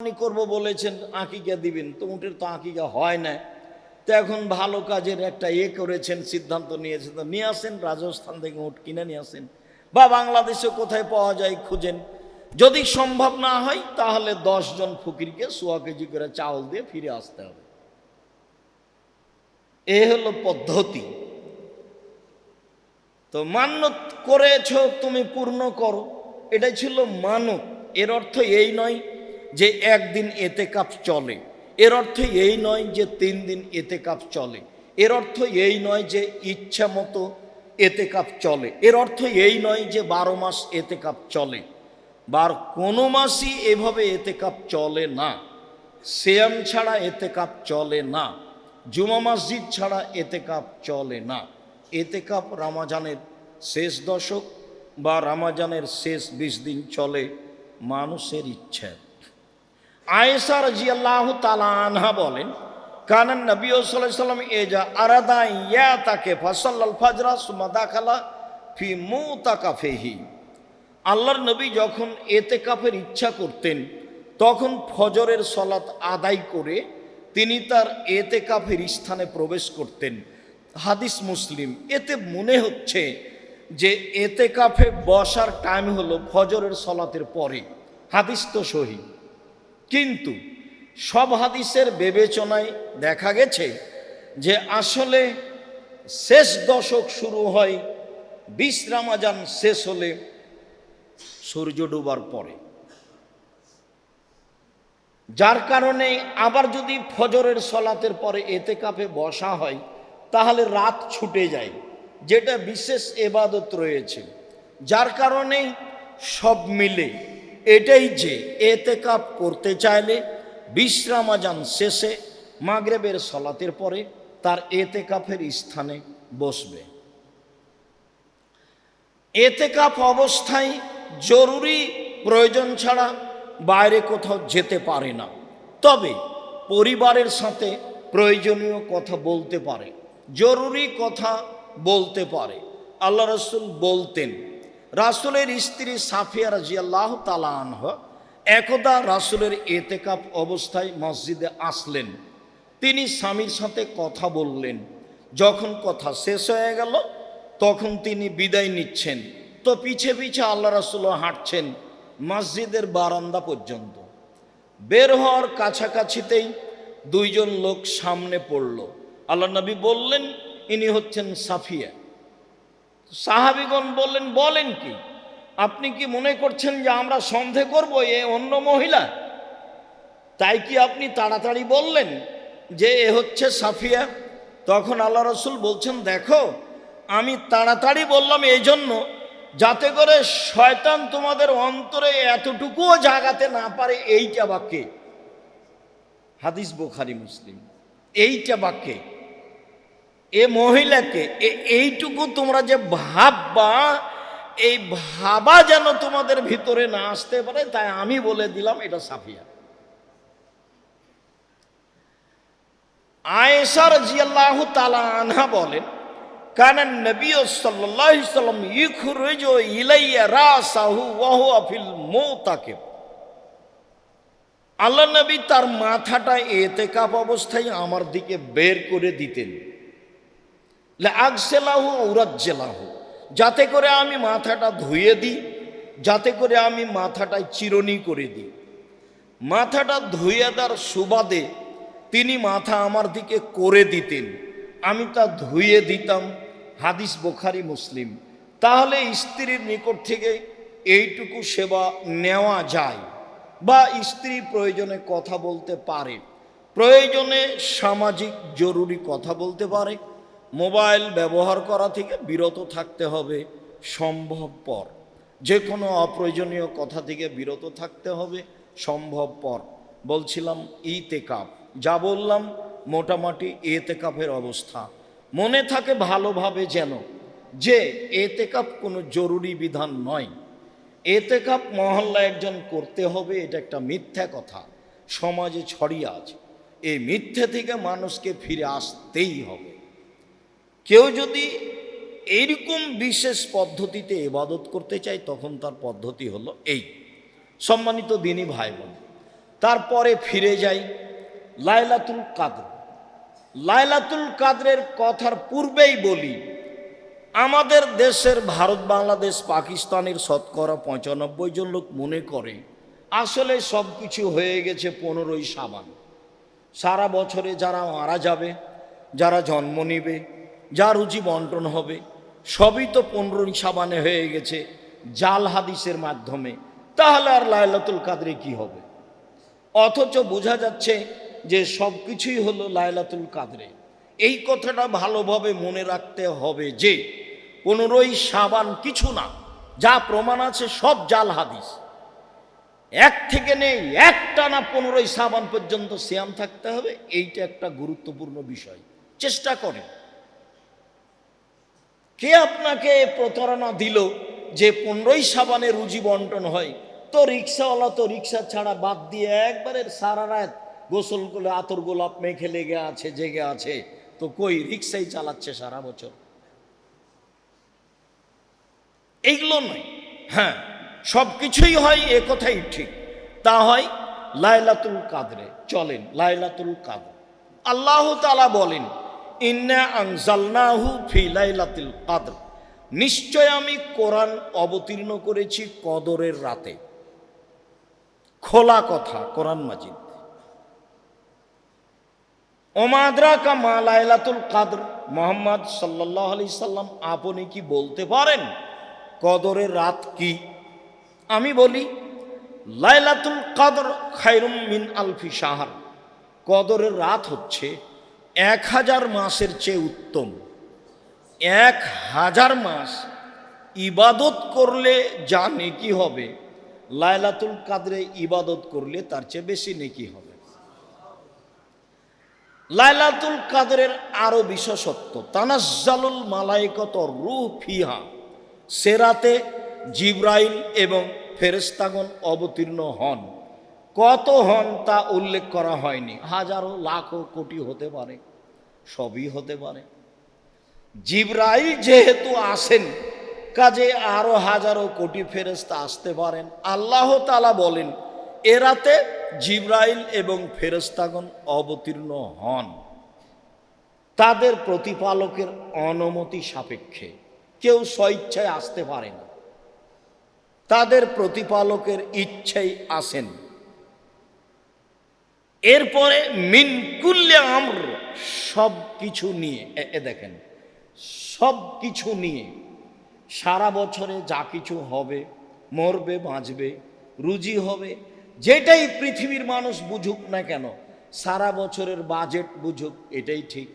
আপনি করব বলেছেন, আকিকা দিবেন, তো উটের তো আকিকা হয় না। তো এখন ভালো কাজের একটা ইয়ে করেছেন, সিদ্ধান্ত নিয়েছেন তো নিয়ে আসেন, রাজস্থান থেকে উট কিনে নিয়ে আসেন। বা বাংলাদেশে কোথায় পাওয়া যায় খুঁজেন। যদি সম্ভব না হয়, তাহলে জন ফকিরকে সোয়া কেজি করে চাউল দিয়ে ফিরে আসতে হবে। এ হলো পদ্ধতি। তো মান্যত করেছ, তুমি পূর্ণ করো। এটা ছিল মানত এর অর্থ এই নয় যে একদিন এতে কাপ চলে। এর অর্থ এই নয় যে তিন দিন এতে কাপ চলে। এর অর্থ এই নয় যে ইচ্ছা মতো এতে কাপ চলে। এর অর্থ এই নয় যে বারো মাস এতে কাপ চলে। বার কোনো মাসই এভাবে এতে কাপ চলে না। সেয়াম ছাড়া এতে কাপ চলে না। জুমা মসজিদ ছাড়া এতে কাপ চলে না। এতে কাপ রামাজানের শেষ দশক বা রামাজানের শেষ বিশ দিন চলে মানুষের ইচ্ছা। আয়েসা রাজিয়াল্লাহ তালা আনহা বলেন কানান নবী সাল্লাম এজা আরাদা ইয়া তাকে ফসল্লাল ফাজরা সুমা দাখালা ফি মু তাকাফেহি আল্লাহর নবী যখন এতে কাফের ইচ্ছা করতেন, তখন ফজরের সলাত আদায় করে তিনি তার এতে কাফের স্থানে প্রবেশ করতেন। হাদিস মুসলিম, এতে মনে হচ্ছে যে এতে কাফে বসার টাইম হলো ফজরের সলাতের পরে। হাদিস তো সহি। কিন্তু সব হাদিসের বিবেচনায় দেখা গেছে যে আসলে শেষ দশক শুরু হয়, বিশ রামাজান শেষ হলে সূর্য ডুবার পরে। যার কারণে আবার যদি ফজরের সলাতের পরে এতে কাপে বসা হয়, তাহলে রাত ছুটে যায়, যেটা বিশেষ এবাদত রয়েছে। যার কারণে সব মিলে এটাই যে এতে কাপ করতে চাইলে বিশ্রামাজান শেষে মাগরেবের সলাতের পরে তার এতে কাপের স্থানে বসবে। এতে কাপ অবস্থায় জরুরি প্রয়োজন ছাড়া বাইরে কোথাও যেতে পারে না। তবে পরিবারের সাথে প্রয়োজনীয় কথা বলতে পারে, জরুরি কথা বলতে পারে। আল্লাহ রসুল বলতেন রাসুলের স্ত্রী সাফিয়া রাজিয়াল্লাহ তালা আনহ একদা রাসুলের এতেকাপ অবস্থায় মসজিদে আসলেন। তিনি স্বামীর সাথে কথা বললেন। যখন কথা শেষ হয়ে গেল, তখন তিনি বিদায় নিচ্ছেন। তো পিছে পিছে আল্লাহ রাসুল হাঁটছেন মসজিদের বারান্দা পর্যন্ত। বের হওয়ার কাছাকাছিতেই দুইজন লোক সামনে পড়ল। আল্লাহ নবী বললেন, ইনি হচ্ছেন সাফিয়া। সাহাবিগণ বললেন, বলেন কি, আপনি কি মনে করছেন যে আমরা সন্দেহ করব এ অন্য মহিলা? তাই কি আপনি তাড়াতাড়ি বললেন যে এ হচ্ছে সাফিয়া? তখন আল্লাহ রসুল বলছেন, দেখো, আমি তাড়াতাড়ি বললাম এই জন্য যাতে করে শয়তান তোমাদের অন্তরে এতটুকুও জাগাতে না পারে এইটা বাক্যে। হাদিস বোখারি মুসলিম। এইটা বাক্যে এ মহিলাকে এইটুকু তোমরা যে ভাববা, এই ভাবা যেন তোমাদের ভিতরে না আসতে পারে, তাই আমি বলে দিলাম এটা সাফিয়া। আয়েশার জিয়াল্লাহ তালা আনহা বলেন কানান নবী আলাইহি সাল্লাম ইখরুজু ইলাইয়া রাসাহু ওয়া হুয়া ফিল মুতাকিব। আল্লাহ নবী তার মাথাটা এতেকাপ অবস্থায় আমার দিকে বের করে দিতেন। আগসেলাহু ঔরাজ্জেলাহু যাতে করে আমি মাথাটা ধুয়ে দিই, যাতে করে আমি মাথাটায় চিরনি করে দিই। মাথাটা ধুয়ে দেওয়ার সুবাদে তিনি মাথা আমার দিকে করে দিতেন। আমি তা ধুয়ে দিতাম, হাদিস বোখারি, মুসলিম। তাহলে স্ত্রীর নিকট থেকে এইটুকু সেবা নেওয়া যায় বা স্ত্রী প্রয়োজনে কথা বলতে পারে, প্রয়োজনে সামাজিক জরুরি কথা বলতে পারে। মোবাইল ব্যবহার করা থেকে বিরত থাকতে হবে, সম্ভবপর। যে কোনো অপ্রয়োজনীয় কথা থেকে বিরত থাকতে হবে, সম্ভবপর। বলছিলাম ইতেকাপ যা বললাম মোটামুটি এতেকাপের অবস্থা। মনে থাকে ভালোভাবে যেন, যে এতেকাপ কোনো জরুরি বিধান নয়। এতেকাপ মহল্লা একজন করতে হবে, এটা একটা মিথ্যা কথা। সমাজে ছড়িয়ে আছে। এই মিথ্যে থেকে মানুষকে ফিরে আসতেই হবে। কেউ যদি এইরকম বিশেষ পদ্ধতিতে এবাদত করতে চায়, তখন তার পদ্ধতি হলো এই। সম্মানিত দিনই ভাই বোন তারপরে ফিরে যাই লাইলাতুল কাদর। লাইলাতুল কাদরের কথার পূর্বেই বলি, আমাদের দেশের ভারত, বাংলাদেশ, পাকিস্তানের শতকরা পঁচানব্বই জন লোক মনে করে, আসলে সব কিছু হয়ে গেছে পনেরোই সাবান। সারা বছরে যারা মারা যাবে, যারা জন্ম নিবে যা রুচি বন্টন হবে, সবই তো পনেরোই সাবানে হয়ে গেছে জাল হাদিসের মাধ্যমে। তাহলে আর লায়লাতুল কাদরে কি হবে? অথচ বোঝা যাচ্ছে যে সব কিছুই হলো লায়লাতুল কাদরে। এই কথাটা ভালোভাবে মনে রাখতে হবে যে, পনেরোই সাবান কিছু না, যা প্রমাণ আছে সব জাল হাদিস। এক থেকে নেই, একটা না পনেরোই সাবান পর্যন্ত শ্যাম থাকতে হবে, এইটা একটা গুরুত্বপূর্ণ বিষয়। চেষ্টা করেন। কে আপনাকে প্রতারণা দিল যে পনেরোই সাবানে রুজি বন্টন হয়? তো রিক্সাওয়ালা তো রিক্সা ছাড়া বাদ দিয়ে একবারে সারা রাত গোসল করে আতর গোলাপ মেখে লেগে আছে, জেগে আছে। তো কই, রিক্সাই চালাচ্ছে সারা বছর। এইগুলো নয়। হ্যাঁ সব কিছুই হয় এ কথাই ঠিক। তা হয় লাইলাতুল কাদরে। চলেন, লাইলাতুল কাদর। আল্লাহ তালা বলেন ইন্না আনজালনাহু ফি লাইলাতুল কাদর। নিশ্চয় আমি কোরআন অবতীর্ণ করেছি কদরের রাতে। খোলা কথা, কোরআন মাজিদ। ওমাদরা কা মা কাদর। মোহাম্মদ সাল্লাহ আলি সাল্লাম, আপনি কি বলতে পারেন কদরের রাত কি? আমি বলি, লাইলাতুল কাদর খাইরুম মিন আলফি সাহার কদরের রাত হচ্ছে এক হাজার মাসের চেয়ে উত্তম। এক হাজার মাস ইবাদত করলে যা নেকি হবে, লাইলাতুল কাদরে ইবাদত করলে তার চেয়ে বেশি নেকি হবে। লাইলাতুল কাদরের আরও বিশেষত্ব, তানাজ্জালুল মালাইকত রুহ ফিহা, সেরাতে জিব্রাইল এবং ফেরেস্তাগণ অবতীর্ণ হন। কত হন তা উল্লেখ করা হয়নি। হাজারো, লাখো, কোটি হতে পারে। সবই হতে পারে। জিব্রাইল যেহেতু আসেন, কাজে আরও হাজারো কোটি ফেরেস্তা আসতে পারেন। আল্লাহ তালা বলেন এরাতে জিব্রাইল এবং ফেরেস্তাগণ অবতীর্ণ হন। তাদের প্রতিপালকের অনুমতি সাপেক্ষে কেউ স্বইচ্ছায় আসতে পারে না। তাদের প্রতিপালকের ইচ্ছাই আসেন। এরপরে মিনকুল্লে আমর সব কিছু নিয়ে, এ- দেখেন সব কিছু নিয়ে সারা বছরে যা কিছু হবে, মরবে, বাঁচবে, রুজি হবে, যেটাই পৃথিবীর মানুষ বুঝুক না কেন, সারা বছরের বাজেট বুঝুক, এটাই ঠিক।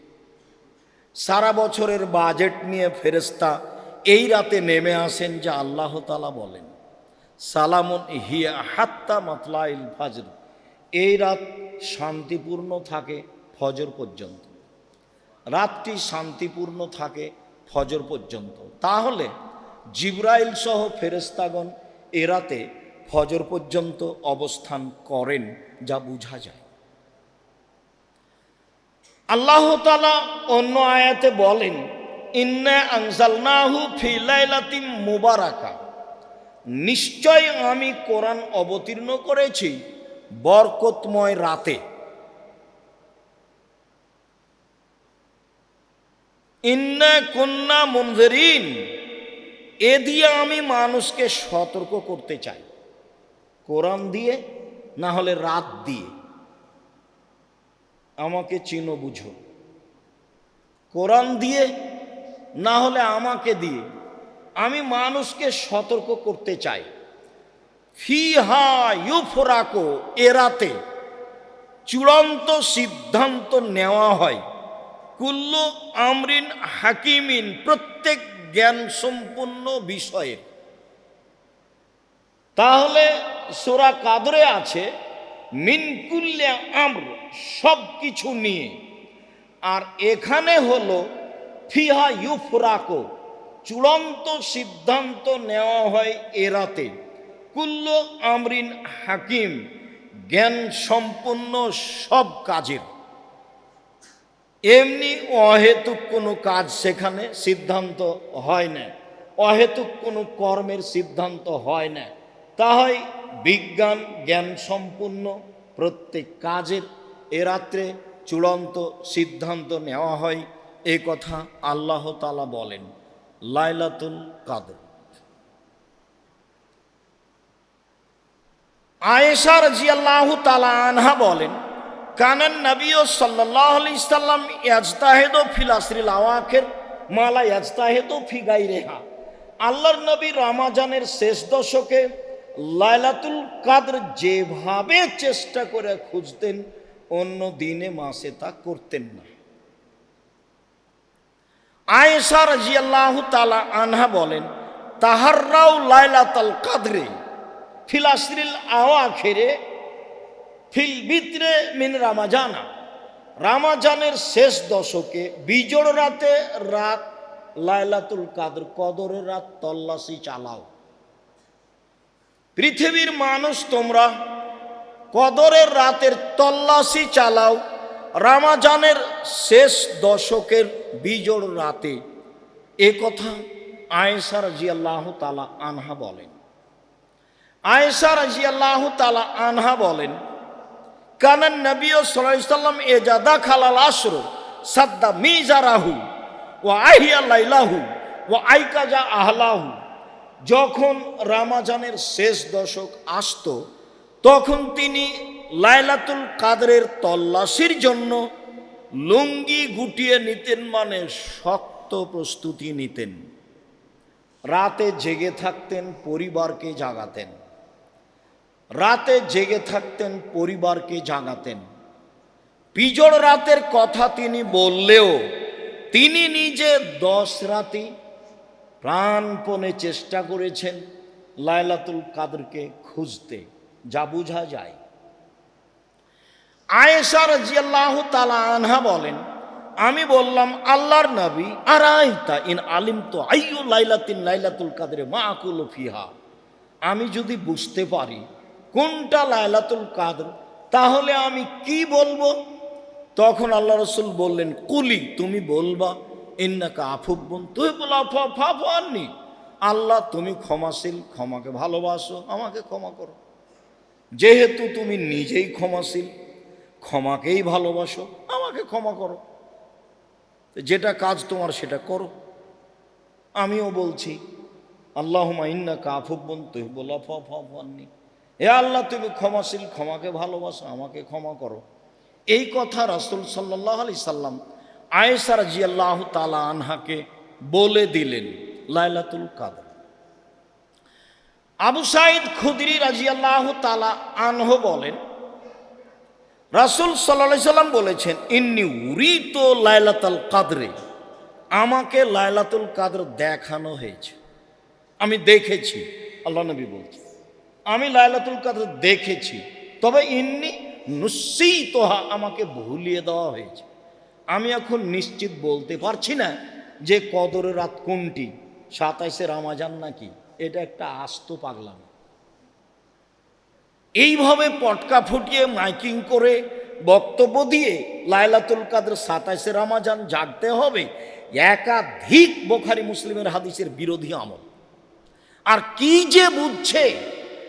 সারা বছরের বাজেট নিয়ে ফেরেস্তা এই রাতে নেমে আসেন যা আল্লাহ তালা বলেন, সালামুন হিয়া হাত্তা মাতলাইল ফাজর। এই রাত শান্তিপূর্ণ থাকে ফজর পর্যন্ত। রাতটি শান্তিপূর্ণ থাকে ফজর পর্যন্ত। তাহলে জিব্রাইল সহ ফেরেস্তাগণ এ রাতে ফজর পর্যন্ত অবস্থান করেন যা বোঝা যায়। আল্লাহ তালা অন্য আয়াতে বলেন, ইন্না আনজালনাহু ফি লাইলাতিম মুবারাকা। নিশ্চয় আমি কোরআন অবতীর্ণ করেছি বরকতময় রাতে। ইন্না কন্যা মঞ্জরিন এ দিয়ে আমি মানুষকে সতর্ক করতে চাই। কোরআন দিয়ে না হলে রাত দিয়ে? আমাকে চিনো, বুঝো। কোরআন দিয়ে না হলে আমাকে দিয়ে আমি মানুষকে সতর্ক করতে চাই। ফিহা ইউফরাকো এরাতে চূড়ান্ত সিদ্ধান্ত নেওয়া হয়। কুল্লু আমরিন হাকিমিন প্রত্যেক জ্ঞান সম্পন্ন বিষয়ের। তাহলে সোরা কাদরে আছে মিনকুল্লে আমর সব কিছু নিয়ে। আর এখানে হলো, ফিহা ইউফরাকো, চূড়ান্ত সিদ্ধান্ত নেওয়া হয় এরাতে কুল্ল আমরিন হাকিম, জ্ঞান সম্পন্ন সব কাজের। এমনি অহেতুক কোনো কাজ সেখানে সিদ্ধান্ত হয় না। অহেতুক কোনো কর্মের সিদ্ধান্ত হয় না। তা হয় বিজ্ঞান জ্ঞান সম্পূর্ণ প্রত্যেক কাজের এ রাত্রে চূড়ান্ত সিদ্ধান্ত নেওয়া হয়। এ কথা আল্লাহ তালা বলেন, লাইলাতুল কাদর। আয়েশা রাজিয়াল্লাহ তালা আনহা বলেন কানান নবী ও সাল্লাহ আলি সাল্লাম ইয়াজতাহেদ ফিল আসরিল আওয়াখের, মালা ইয়াজতাহেদ ফি গাই রেহা আল্লাহর নবী রামাজানের শেষ দশকে লাইলাতুল কাদর যেভাবে চেষ্টা করে খুঁজতেন, অন্য দিনে মাসে তা করতেন না। আয়েশা রাজিয়াল্লাহ তালা আনহা বলেন তাহাররাও লাইলাতাল কাদরে ফিলাসরিল আওয়াখেরে ফিল বিত্রে মিন রামাজানা। রামাজানের শেষ দশকে বিজোড় রাতে রাত লাইলাতুল কাদর, কদরের রাত তল্লাশি চালাও। পৃথিবীর মানুষ তোমরা কদরের রাতের তল্লাশি চালাও রামাজানের শেষ দশকের বিজোড় রাতে। এ কথা আয়েশা রাজিয়াল্লাহ তালা আনহা বলেন। আয়েশা রাজিয়াল্লাহ তালা আনহা বলেন কানান নবী সাল্লাম এজাদা খালাল আশর সাদ্দা মিজারাহু ও আহিয়া লাইলাহু ও আইকাজা আহলাহু। যখন রামাজানের শেষ দশক আসত, তখন তিনি লাইলাতুল কাদরের তল্লাশির জন্য লুঙ্গি গুটিয়ে নিতেন মানে শক্ত প্রস্তুতি নিতেন। রাতে জেগে থাকতেন, পরিবারকে জাগাতেন। রাতে জেগে থাকতেন, পরিবারকে জাগাতেন। পিজড় রাতের কথা তিনি বললেও তিনি নিজে দশ রাতি প্রাণপণে চেষ্টা করেছেন লায়লাতুল কাদরকে খুঁজতে। যা বোঝা যায়। আয়েশা রাজিয়াল্লাহ তালা আনহা বলেন, আমি বললাম, আল্লাহর নবী আর আইতা ইন আলিম তো আইয়ু লাইলাতিন লাইলাতুল কাদের মা আকুল ফিহা। আমি যদি বুঝতে পারি কোনটা লাইলাতুল কাদর? তাহলে আমি কি বলব? তখন আল্লাহ রসুল বললেন, কুলি, তুমি বলবা, ইন্নাকা আফুব্বন তুই বলো আননি। আল্লাহ, তুমি ক্ষমাশীল, ক্ষমাকে ভালোবাসো, আমাকে ক্ষমা করো। যেহেতু তুমি নিজেই ক্ষমাশীল, ক্ষমাকেই ভালোবাসো, আমাকে ক্ষমা করো। যেটা কাজ তোমার সেটা করো। আমিও বলছি আল্লাহ ইন্না কাফুব্বন তুই বলা ফি হে আল্লাহ, তুমি ক্ষমাশীল, ক্ষমাকে ভালোবাসো, আমাকে ক্ষমা করো। এই কথা রাসুল সাল্লাহ আলি সাল্লাম আয়েসার জিয়াল্লাহ তালা আনহাকে বলে দিলেন, লাইলাতুল কাদর। আবু সাইদ খুদরি রাজিয়াল্লাহ তালা আনহ বলেন, রাসুল সাল্লা সাল্লাম বলেছেন, ইন্নি উরি তো লাইলাতুল কাদরে। আমাকে লাইলাতুল কাদর দেখানো হয়েছে। আমি দেখেছি, আল্লাহ নবী বলছে আমি লাইলাতুল কাদর দেখেছি। তবে ইন্নি নুসি তোহা আমাকে ভুলিয়ে দেওয়া হয়েছে। আমি এখন নিশ্চিত বলতে পারছি না যে কদরের রাত কোনটি। সাতাইশে রামাজান নাকি? এটা একটা আস্ত পাগলাম। এইভাবে পটকা ফুটিয়ে মাইকিং করে বক্তব্য দিয়ে লাইলাতুল কাদের সাতাইশে রামাজান জাগতে হবে, একাধিক বোখারি মুসলিমের হাদিসের বিরোধী আমল। আর কি যে বুঝছে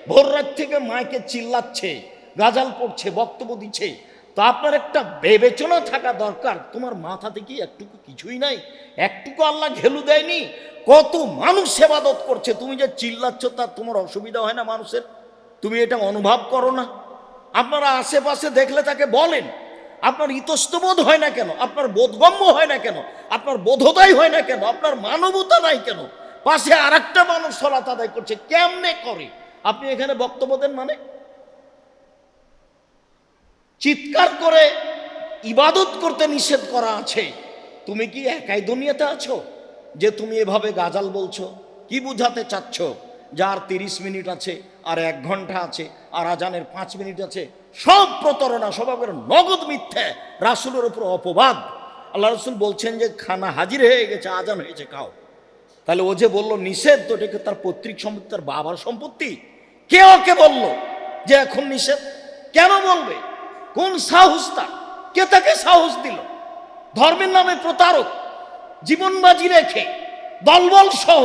ভোর রাত থেকে মাইকে চিল্লাচ্ছে, গাজাল পড়ছে, বক্তব্য দিচ্ছে। তো আপনার একটা বিবেচনা থাকা দরকার। তোমার মাথাতে কি একটুকু কিছুই নাই? একটুকু আল্লাহ ঘেলু দেয়নি? কত মানুষ সেবাদত করছে। তুমি যে চিল্লাচ্ছ, তার তোমার অসুবিধা হয় না মানুষের? তুমি এটা অনুভব করো না। আপনারা আশেপাশে দেখলে তাকে বলেন, আপনার ইতস্তবোধ হয় না কেন? আপনার বোধগম্য হয় না কেন? আপনার বোধতাই হয় না কেন? আপনার মানবতা নাই কেন? পাশে আর একটা মানুষ সলাত আদায় করছে, কেমনে করে? আপনি এখানে বক্তব্য দেন মানে? চিৎকার করে ইবাদত করতে নিষেধ করা আছে। তুমি কি একাই দুনিয়াতে আছো? যে তুমি এভাবে গাজাল বলছো, কি বুঝাতে চাচ্ছ? যার তিরিশ মিনিট আছে, আর এক ঘণ্টা আছে, আর আজানের পাঁচ মিনিট আছে, সব প্রতারণা সবাবের নগদ মিথ্যে, রাসুলের উপর অপবাদ। আল্লাহ রসুল বলছেন যে, খানা হাজির হয়ে গেছে, আজান হয়েছে, খাও। তাহলে ও যে বলল নিষেধ, তো এটাকে তার পৈতৃক সম্পত্তি, তার বাবার সম্পত্তি? কে ওকে বলল যে এখন নিষেধ। কেন বলবে? কোন সাহস তা কে তাকে সাহস দিল? ধর্মের নামে প্রতারক, জীবনবাজি রেখে, দলবল সহ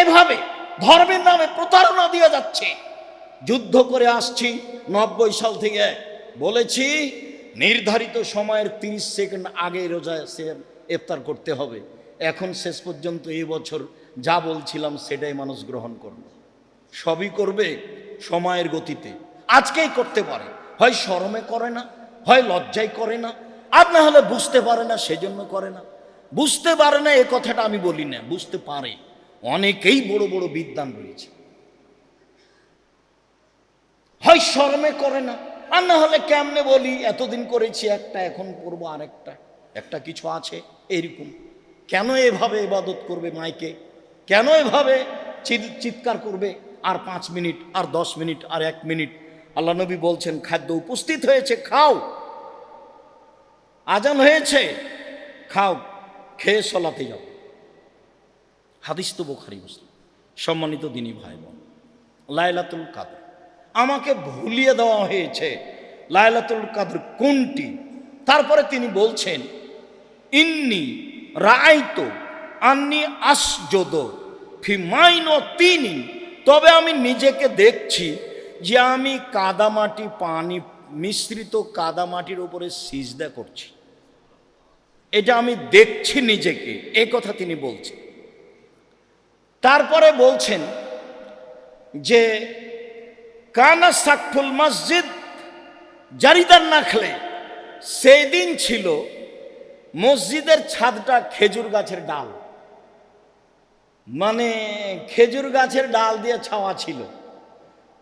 এভাবে ধর্মের নামে প্রতারণা দিয়ে যাচ্ছে। যুদ্ধ করে আসছি নব্বই সাল থেকে। বলেছি, নির্ধারিত সময়ের তিরিশ সেকেন্ড আগে রোজা সে ইফতার করতে হবে। এখন শেষ পর্যন্ত এই বছর যা বলছিলাম সেটাই মানুষ গ্রহণ করবে সবই করবে? সময়ের গতিতে। আজকেই করতে পারে। হয় শরমে করে না, হয় লজ্জায় করে না। আর না হলে বুঝতে পারে না, সেজন্য করে না। বুঝতে পারে না, এ কথাটা আমি বলি না, বুঝতে পারে। অনেকেই বড় বড় বিদ্যান রয়েছে। হয় শর্মে করে না, আর না হলে কেমনে বলি, এতদিন করেছি একটা, এখন করব আরেকটা। একটা কিছু আছে এরকম কেন এভাবে ইবাদত করবে মাইকে? কেন এভাবে চিৎ- চিৎকার করবে? আর পাঁচ মিনিট, আর দশ মিনিট, আর এক মিনিট। আল্লাহ নবী বলছেন, খাদ্য উপস্থিত হয়েছে, খাও। আজান হয়েছে, খাও, খেয়ে সলাতে যাও। হাদিস তো বোখারি, মুসলিম। সম্মানিত দিনী ভাই বোন লাইলাতুল কাদর। আমাকে ভুলিয়ে দেওয়া হয়েছে লাইলাতুল কাদর কোনটি? তারপরে তিনি বলছেন, ইন্নি রাইতো আন্নি আসজদ ফিমাইন তিনি তবে আমি নিজেকে দেখছি যে আমি কাদামাটি পানি মিশ্রিত কাদামাটির উপরে সিজদা করছি। এটা আমি দেখছি নিজেকে, এ কথা তিনি বলছেন। তারপরে বলছেন যে, কানা সাকফুল মসজিদ জারিদার নাখলে। সেই দিন ছিল মসজিদের ছাদটা খেজুর গাছের ডাল। মানে খেজুর গাছের ডাল দিয়ে ছাওয়া ছিল।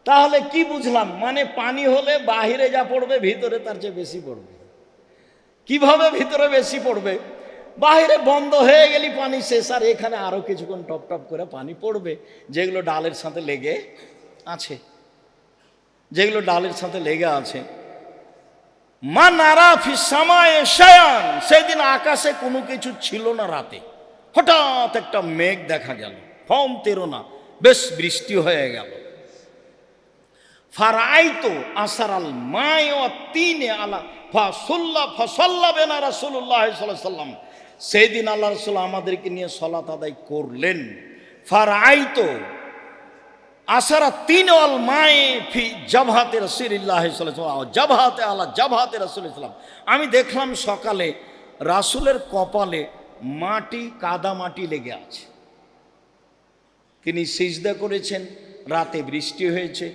তাহলে কি বুঝলাম? মানে পানি হলে বাহিরে যা পড়বে, ভিতরে তার চেয়ে বেশি পড়বে। কীভাবে ভিতরে বেশি পড়বে? বাহিরে বন্ধ হয়ে গেলি, পানি শেষ। আর এখানে আরও কিছুক্ষণ টপ টপ করে পানি পড়বে, যেগুলো ডালের সাথে লেগে আছে। যেগুলো ডালের সাথে লেগে আছে। মা নারা ফিসামায় শায়ান সেদিন আকাশে কোনো কিছু ছিল না রাতে। হঠাৎ একটা মেঘ দেখা গেল। ফম তেরো না, বেশ বৃষ্টি হয়ে গেল। ফারাইতো আসার আল মায় তিনে আলা ফাসল্লা ফসল্লা বেনা রাসুল্লাহ সাল্লাম। সেই দিন আল্লাহ রসুল আমাদেরকে নিয়ে সলাত আদায় করলেন। ফারাইতো আসারা তিন অল মায়ে ফি জাভাতে রসুল্লাহ জাভাতে আল্লাহ জাভাতে রসুল ইসলাম আমি দেখলাম সকালে রাসুলের কপালে মাটি কাদা মাটি লেগে আছে। তিনি সিজদা করেছেন রাতে বৃষ্টি হয়েছে